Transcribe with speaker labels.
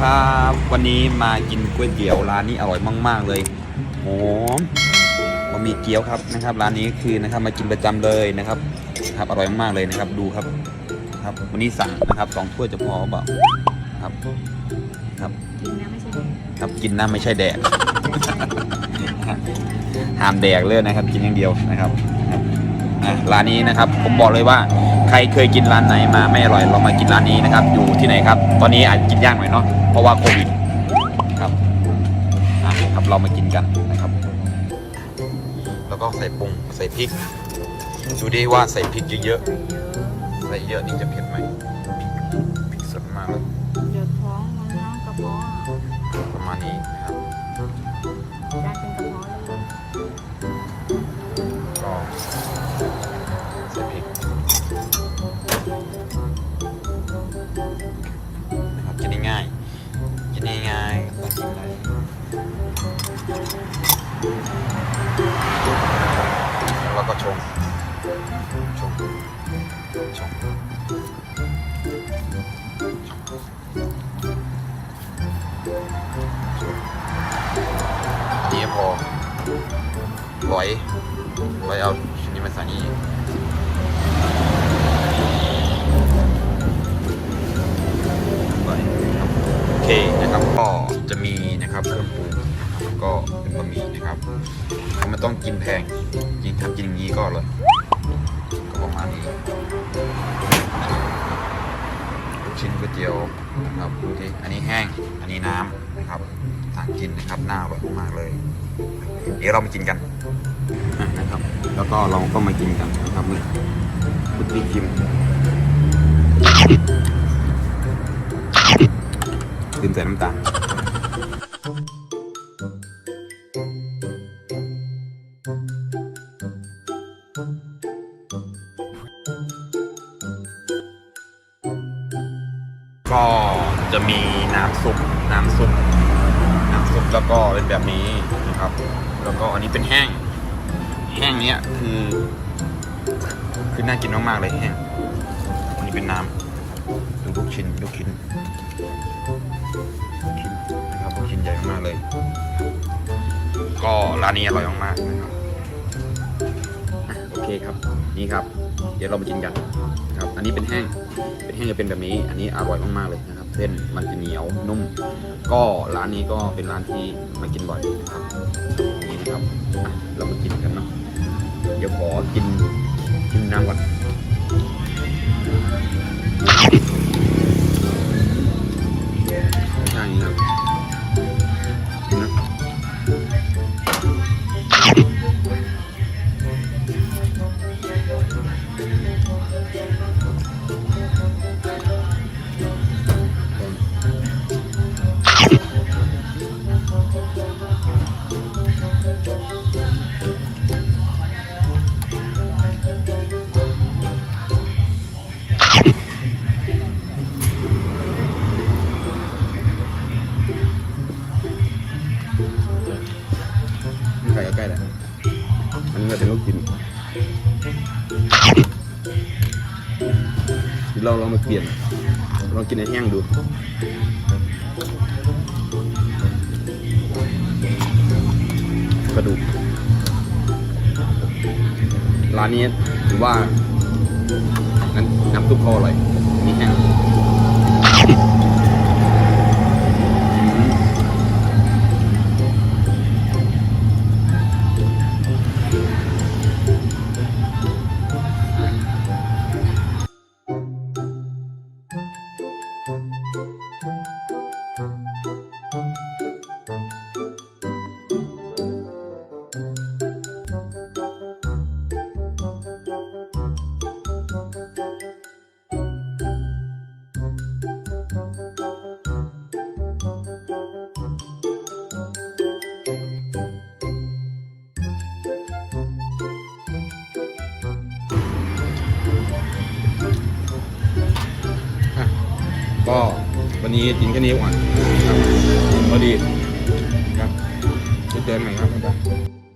Speaker 1: ครับ วันนี้มากินก๋วยเตี๋ยวร้านนี้อร่อยมาก ๆ เลยหอมบะหมี่เกี๊ยวครับนะครับ ร้านนี้คือนะครับมากินประจำเลยนะครับครับอร่อยมากๆเลยนะครับดูครับครับ วันนี้สั่งนะครับสองถ้วยจะพอเปล่าครับครับ
Speaker 2: กินนะไม่ใช่เด็ก
Speaker 1: ครับกินน้ำไม่ใช่แดกห้ามแดกเลยนะครับ กินอย่างเดียวนะครับร้านนี้นะครับ ผมบอกเลยว่า ใครเคยกินร้านไหนมาไม่อร่อยเรามากินร้านนี้นะครับ อยู่ที่ไหนครับ ตอนนี้อาจกินยากหน่อยเนาะเพราะว่าโควิดครับอะครับเรามากินกันนะครับ แล้วก็ใส่ปรุงใส่พริกดูดิว่าใส่พริกเยอะๆใส่เยอะนี่จะเผ็ดไหมพริกสดมากเลย
Speaker 2: เดือดท้องมันน้ำกระเพาะอะ
Speaker 1: ประมาณนี้นะครับ
Speaker 2: ได้เป็นกระเพาะเลย
Speaker 1: งชงชงอันนี้พอร้อยร้อยเอาชิ้นนี้มาใส่นี่ร้อยโอเคนะครับก็จะมีนะครับเครื่องปรุงก็เป็นบะหมี่นะครับ เขาไม่ต้องกินแพงจริงทำกินอย่างนี้ก็เลยก็ประมาณนี้ชิ้นก๋วยเตี๋ยวนะครับดูดิอันนี้แห้ง อันนี้น้ำนะครับทางกินนะครับน่าอร่อยมากเลย เดี๋ยวเรามากินกันนะครับ แล้วก็เราก็มากินกันนะครับมือพุทธิคิมลืมใส่น้ำตาล ก็จะมีน้ำซุปน้ำซุปน้ำซุปแล้วก็เป็นแบบนี้นะครับ แล้วก็อันนี้เป็นแห้ง แห้งเนี้ยคือ คือน่ากินมากๆเลยแห้งอันนี้เป็นน้ำดูลูกชิ้นลูกชิ้นลูกชิ้นนะครับลูกชิ้นใหญ่มากเลย ก็ร้านนี้อร่อยมากๆนะครับโอเคครับนี่ครับ เดี๋ยวเรามากินกันครับอันนี้เป็นแห้งเป็นแห้งจะเป็นแบบนี้ อันนี้อร่อยมากๆเลยนะครับเส้นมันจะเหนียวนุ่ม ก็ร้านนี้ก็เป็นร้านที่มากินบ่อยนะครับนี่นะครับเรามากินกันเนาะเดี๋ยวขอกินกินน้ำก่อน เดี๋ยวเราลองมาเปลี่ยนลองกินในแห้งดูกระดูกร้านนี้ถือว่าน้ำน้ำซุปเขาอร่อยมีแห้ง ก็วันนี้กินแค่นี้ก่อนครับพอดีครับจะเจอกันใหม่ครับบ๊ายบาย